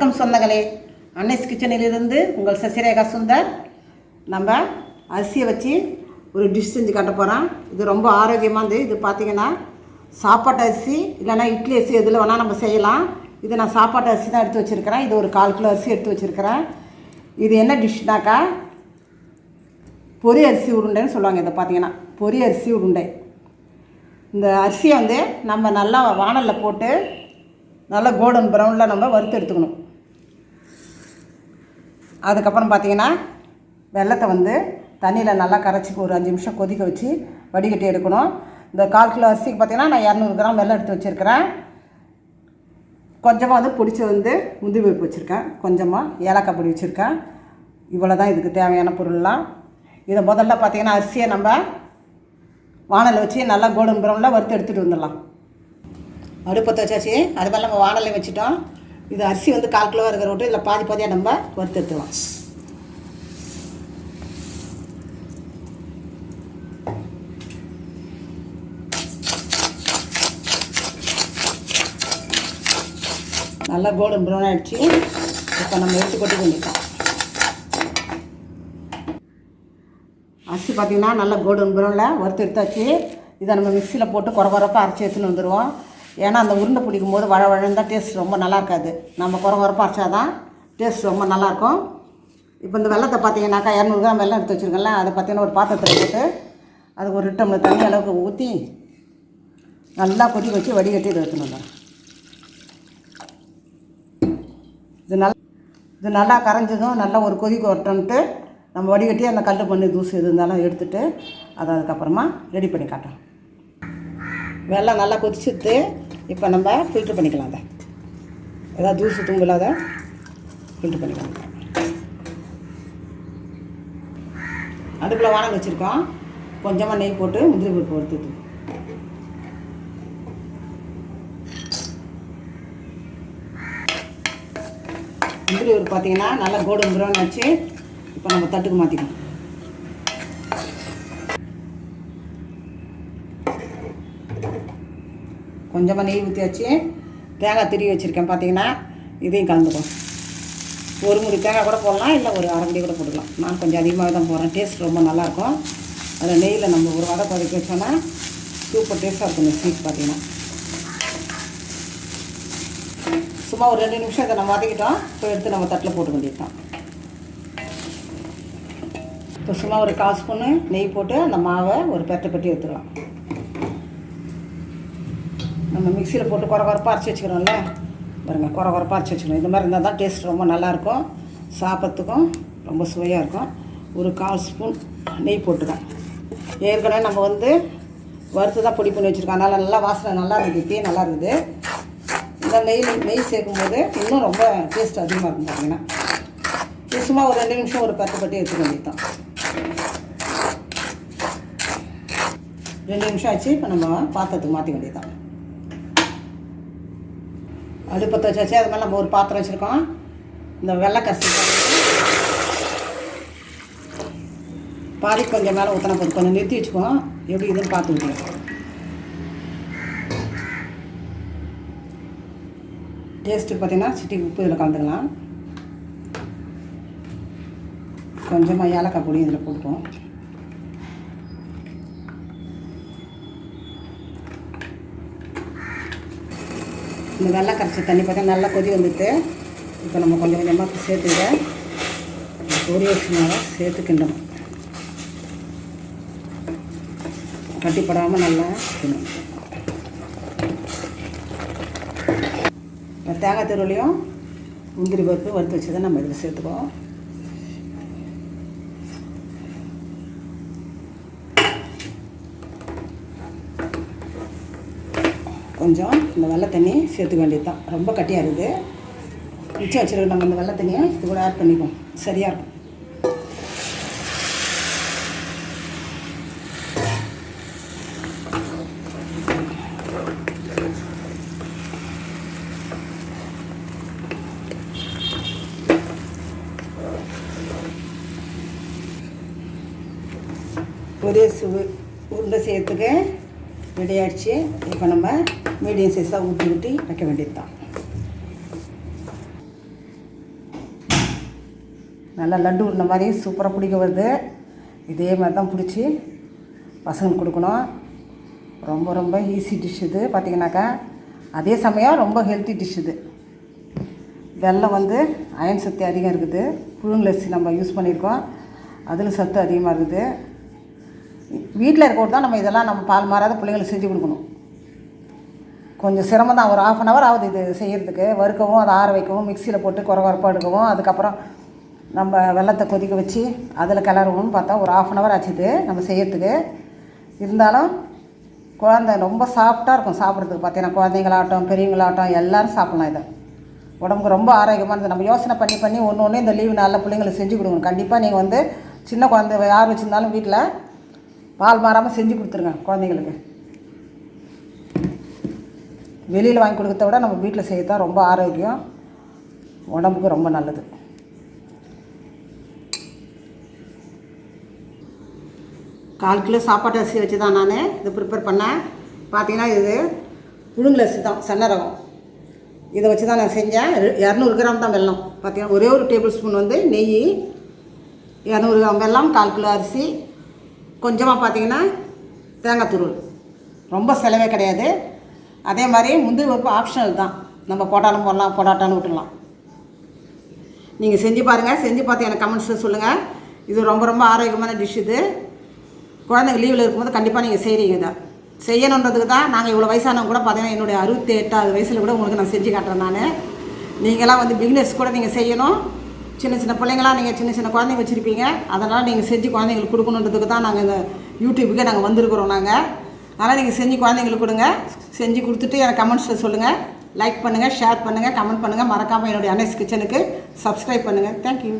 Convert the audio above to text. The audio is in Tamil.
வணக்கம் சொந்தங்களே. அன்னைஸ் கிச்சனிலிருந்து உங்கள் சசிரேகா சுந்தர். நம்ம அரிசியை வச்சு ஒரு டிஷ் செஞ்சு காட்ட போகிறோம் இது ரொம்ப ஆரோக்கியமாக இருந்து இது பார்த்தீங்கன்னா சாப்பாட்டு அரிசி இல்லைன்னா இட்லி அரிசி எதில் வேணால் நம்ம செய்யலாம். இது நான் சாப்பாட்டு அரிசி தான் எடுத்து வச்சுருக்கிறேன். இது ஒரு கால் கிலோ அரிசி எடுத்து வச்சுருக்கிறேன். இது என்ன டிஷ்னாக்கா பொரி அரிசி உருண்டைன்னு சொல்லுவாங்க இதை பார்த்தீங்கன்னா பொரி அரிசி உருண்டை. இந்த அரிசியை வந்து நம்ம நல்லா வானலில் போட்டு நல்லா கோல்டன் ப்ரௌனில் நம்ம வறுத்து எடுத்துக்கணும். அதுக்கப்புறம் பார்த்தீங்கன்னா வெள்ளத்தை வந்து தண்ணியில் நல்லா கரைச்சி ஒரு அஞ்சு நிமிஷம் கொதிக்க வச்சு வடிகட்டி எடுக்கணும். இந்த கால் கிலோ அரிசிக்கு பார்த்தீங்கன்னா நான் இரநூறு கிராம் வெள்ளம் எடுத்து வச்சுருக்கிறேன். கொஞ்சமாக வந்து பிடிச்சி வந்து முந்திரி பருப்பு வச்சுருக்கேன். கொஞ்சமாக ஏலக்காய் பொடி வச்சுருக்கேன். இவ்வளோ தான் இதுக்கு தேவையான பொருள்லாம். இதை முதல்ல பார்த்தீங்கன்னா அரிசியை நம்ம வானலில் வச்சு நல்லா கோல்டன் ப்ரௌனில் வறுத்து எடுத்துகிட்டு வந்துடலாம். அடுப்பத்தை வச்சாச்சு அது மாதிரி நம்ம வானலை வச்சுட்டோம். இது அரிசி வந்து கால் கிலோ இருக்கிற விட்டு இதில் பாதி பாதியாக நம்ம வறுத்து நல்லா கோல்டன் ப்ரௌன் ஆகிடுச்சு இப்போ நம்ம எடுத்து கொட்டி கொண்டிருக்கோம். அரிசி பார்த்திங்கன்னா நல்லா கோல்டன் ப்ரௌனில் வறுத்து எடுத்தாச்சு இதை நம்ம மிக்சியில் போட்டு குறை குறப்பாக அரைச்சி எடுத்துன்னு வந்துடுவோம் ஏன்னா அந்த உருண்டை பிடிக்கும் போது வழ வழந்தால் டேஸ்ட் ரொம்ப நல்லா இருக்காது. நம்ம குறை குறப்பாக அரைச்சா தான் டேஸ்ட் ரொம்ப நல்லாயிருக்கும் இப்போ இந்த வெள்ளத்தை பார்த்தீங்கன்னாக்கா இரநூறு கிராம் வெள்ளம் எடுத்து வச்சுருக்கேன்ல அதை பார்த்தீங்கன்னா ஒரு பாத்திரத்தில் போட்டு அதுக்கு ஒரு டம்ளர் தண்ணி அளவுக்கு ஊற்றி நல்லா கொதி வச்சு வடிகட்டி இதை எடுத்துன்னு இது நல்லா இது நல்லா கரைஞ்சதும் நல்லா ஒரு கொதி வரட்டும்ட்டு நம்ம வடிகட்டி அந்த கல் பண்ணி தூசு எது இருந்தாலும் எடுத்துகிட்டு அதை அதுக்கப்புறமா ரெடி பண்ணி காட்டுறோம் வெள்ளம் நல்லா கொதிச்சுட்டு இப்போ நம்ம ஃபில்ட்ரு பண்ணிக்கலாம் அதை ஏதாவது தூசு அதை ஃபில்ட்ரு பண்ணிக்கலாம். அடுப்பில் வானல் வச்சுருக்கோம். கொஞ்சமாக நெய் போட்டு முந்திரி பருப்பு வறுத்துட்டு முந்திரி பருப்பு பார்த்தீங்கன்னா நல்லா கோல்டன் ப்ரௌன் வச்சு இப்போ நம்ம தட்டுக்கு மாற்றிக்கணும் கொஞ்சமாக நெய் ஊற்றி வச்சு தேங்காய் திருவி வச்சுருக்கேன் பார்த்தீங்கன்னா இதையும் கலந்துக்கும் ஒரு முடி தேங்காய் கூட போடலாம் இல்லை ஒரு அரை முடி கூட போட்டுக்கலாம். நான் கொஞ்சம் அதிகமாக தான் போடுறேன். டேஸ்ட் ரொம்ப நல்லாயிருக்கும். அதில் நெய்யில் நம்ம ஒரு வடை கொதிக்க வச்சோன்னா சூப்பர் டேஸ்ட்டாக இருக்கும் இந்த ஸ்வீட் பார்த்தீங்கன்னா சும்மா ஒரு ரெண்டு நிமிஷம் இதை நம்ம வதக்கிட்டோம். இப்போ எடுத்து நம்ம தட்டில் போட்டு வேண்டியிருக்கோம் இப்போ சும்மா ஒரு கால் ஸ்பூனு நெய் போட்டு அந்த மாவை ஒரு பெட்டை பெட்டி எடுத்துக்கலாம். நம்ம மிக்சியில் போட்டு குறை குறைப்பாக அரைச்சி வச்சுக்கிறோம்ல. பாருங்க குறை குறைப்பாக அரைச்சி வச்சுக்கணும் இந்த மாதிரி இருந்தால் தான் டேஸ்ட் ரொம்ப நல்லாயிருக்கும். சாப்பிட்றதுக்கும் ரொம்ப சுவையாக இருக்கும். ஒரு கால் ஸ்பூன் நெய் போட்டுக்கேன் ஏற்கனவே நம்ம வந்து வறுத்து தான் பொடி பண்ணி வச்சுருக்கோம். அதனால் நல்லா வாசனை நல்லா இருக்குது தீ நல்லா இருக்குது. இந்த நெய் நெய் சேர்க்கும்போது இன்னும் ரொம்ப டேஸ்ட் அதிகமாக இருக்கும் பார்த்தீங்கன்னா இது சும்மா ஒரு ரெண்டு நிமிஷம் ஒரு பத்து பட்டி எடுத்துக்க வேண்டியதுதான். ரெண்டு நிமிஷம் ஆச்சு இப்போ நம்ம பாத்திரத்துக்கு மாற்றி அடுப்பு பற்ற வச்சாச்சு. அது மாதிரி நம்ம ஒரு பாத்திரம் வச்சுருக்கோம். இந்த வெள்ளை கசி பாதி கொஞ்சம் மேலே ஊற்றின போது கொஞ்சம் நிறுத்தி வச்சுக்குவோம். எப்படி இதுன்னு பார்த்து விட்டுருவோம் டேஸ்ட்டு பார்த்தீங்கன்னா சிட்டி உப்பு இதில் கலந்துக்கலாம். கொஞ்சமாக ஏலக்காய் பொடி இதில் போட்டுக்குவோம். இந்த வெள்ளை கரைச்சி தண்ணி பார்த்தா நல்லா கொதி வந்துட்டு இப்போ நம்ம கொஞ்சம் கொஞ்சமாக சேர்த்துக்க பொரி வச்சுனால சேர்த்து கிண்டணும் கட்டிப்படாமல் நல்லா கிண்டணும் இப்போ தேங்காய் திருவள்ளியும் முந்திரி பருப்பு வறுத்து வச்சு தான் நம்ம இதில் சேர்த்துக்குவோம். கொஞ்சம் இந்த வெள்ளை தண்ணி சேர்த்துக்க வேண்டியது தான் ரொம்ப கட்டியாக இருக்குது. மிச்சம் வச்சுருக்கோம் நம்ம இந்த வெள்ளை தண்ணியை இது கூட ஆட் பண்ணிக்குவோம் சரியாக இருக்கும். ஒரே சுவை உருண்டை சேர்த்துக்க. ரெடி ஆயிடுச்சு இப்போ நம்ம மீடியம் சைஸாக ஊற்றி ஊற்றி வைக்க வேண்டியது தான் நல்லா லட்டு உருண்ட மாதிரி சூப்பராக பிடிக்க வருது. இதே மாதிரி தான் பிடிச்சி பசங்களுக்கு கொடுக்கணும். ரொம்ப ரொம்ப ஈஸி டிஷ் இது. பார்த்தீங்கன்னாக்கா அதே சமயம் ரொம்ப ஹெல்த்தி டிஷ் இது. வெல்லம் வந்து அயன் சத்து அதிகம் இருக்குது. புழுங்கலரிசி நம்ம யூஸ் பண்ணியிருக்கோம். அதில் சத்து அதிகமாக இருக்குது. வீட்டில் இருக்கிறது தான் நம்ம இதெல்லாம் நம்ம பால் மாறாத பிள்ளைங்களுக்கு செஞ்சு கொடுக்கணும். கொஞ்சம் சிரமம் தான். ஒரு ஆஃப் அன் ஹவர் ஆகுது இது செய்கிறதுக்கு வறுக்கவும் அதை ஆற வைக்கவும் மிக்சியில் போட்டு குறை குறைப்பாக எடுக்கவும் அதுக்கப்புறம் நம்ம வெள்ளத்தை கொதிக்க வச்சு அதில் கிளறுவோம்னு பார்த்தா ஒரு ஆஃப் அன் ஹவர் ஆச்சுது நம்ம செய்கிறதுக்கு இருந்தாலும் குழந்தை ரொம்ப சாஃப்டாக இருக்கும் சாப்பிட்றதுக்கு. பார்த்தீங்கன்னா குழந்தைங்களாகட்டும் பெரியவங்களாகட்டும் எல்லோரும் சாப்பிட்லாம் இதை. உடம்புக்கு ரொம்ப ஆரோக்கியமானது நம்ம யோசனை பண்ணி பண்ணி ஒன்று ஒன்று இந்த லீவு நாளில் பிள்ளைங்களுக்கு செஞ்சு கொடுக்கணும். கண்டிப்பாக நீங்கள் வந்து சின்ன குழந்தை யார் வச்சுருந்தாலும் வீட்டில் பால் மாறாமல் செஞ்சு கொடுத்துருங்க குழந்தைங்களுக்கு வெளியில் வாங்கி கொடுக்கறத விட நம்ம வீட்டில் செய்யத்தான் ரொம்ப ஆரோக்கியம் உடம்புக்கு ரொம்ப நல்லது. கால் கிலோ சாப்பாட்டு அரிசி வச்சு தான் நான். இதை ப்ரிப்பேர் பண்ணேன் பார்த்தீங்கன்னா இது புழுங்கல் அரிசி தான் சன்னரகம் இதை வச்சு தான் நான் செஞ்சேன். இரநூறு கிராம் தான் வெல்லம். பார்த்தீங்கன்னா ஒரே ஒரு டேபிள் ஸ்பூன் வந்து நெய் இரநூறு கிராம் வெல்லம் கால் கிலோ அரிசி கொஞ்சமாக பார்த்தீங்கன்னா தேங்காய் துருள் ரொம்ப செலவே கிடையாது. அதே மாதிரி முந்திரி பருப்பு ஆப்ஷனல் தான். நம்ம போட்டாலும் போடலாம் போடாட்டான்னு விட்டுடலாம். நீங்கள் செஞ்சு பாருங்கள் செஞ்சு பார்த்து எனக்கு கமெண்ட்ஸில் சொல்லுங்கள் இது ரொம்ப ரொம்ப ஆரோக்கியமான டிஷ் இது. குழந்தைங்க லீவில் இருக்கும்போது கண்டிப்பாக நீங்கள் செய்கிறீங்க இதை. செய்யணுன்றதுக்கு தான் நாங்கள் இவ்வளோ வயசானவங்க கூட பார்த்தீங்கன்னா என்னுடைய அறுபத்தி எட்டாவது வயசில் கூட உங்களுக்கு நான் செஞ்சு காட்டுறேன் நான். நீங்களாம் வந்து பிகினர்ஸ் கூட நீங்கள் செய்யணும். சின்ன சின்ன பிள்ளைங்களாம் நீங்கள் சின்ன சின்ன குழந்தைங்க வச்சுருப்பீங்க. அதனால் நீங்கள் செஞ்சு குழந்தைங்களுக்கு கொடுக்கணுன்றதுக்கு தான் நாங்கள் இந்த யூடியூப்புக்கே நாங்கள் வந்திருக்கிறோம் நாங்கள் அதனால் நீங்கள் செஞ்சு குழந்தைங்களுக்கு கொடுங்க. செஞ்சு கொடுத்துட்டு எனக்கு கமெண்ட்ஸில் சொல்லுங்கள் லைக் பண்ணுங்கள் ஷேர் பண்ணுங்கள் கமெண்ட் பண்ணுங்கள் மறக்காமல் என்னுடைய அனேஸ் கிச்சனுக்கு சப்ஸ்கிரைப் பண்ணுங்கள் தேங்க்யூ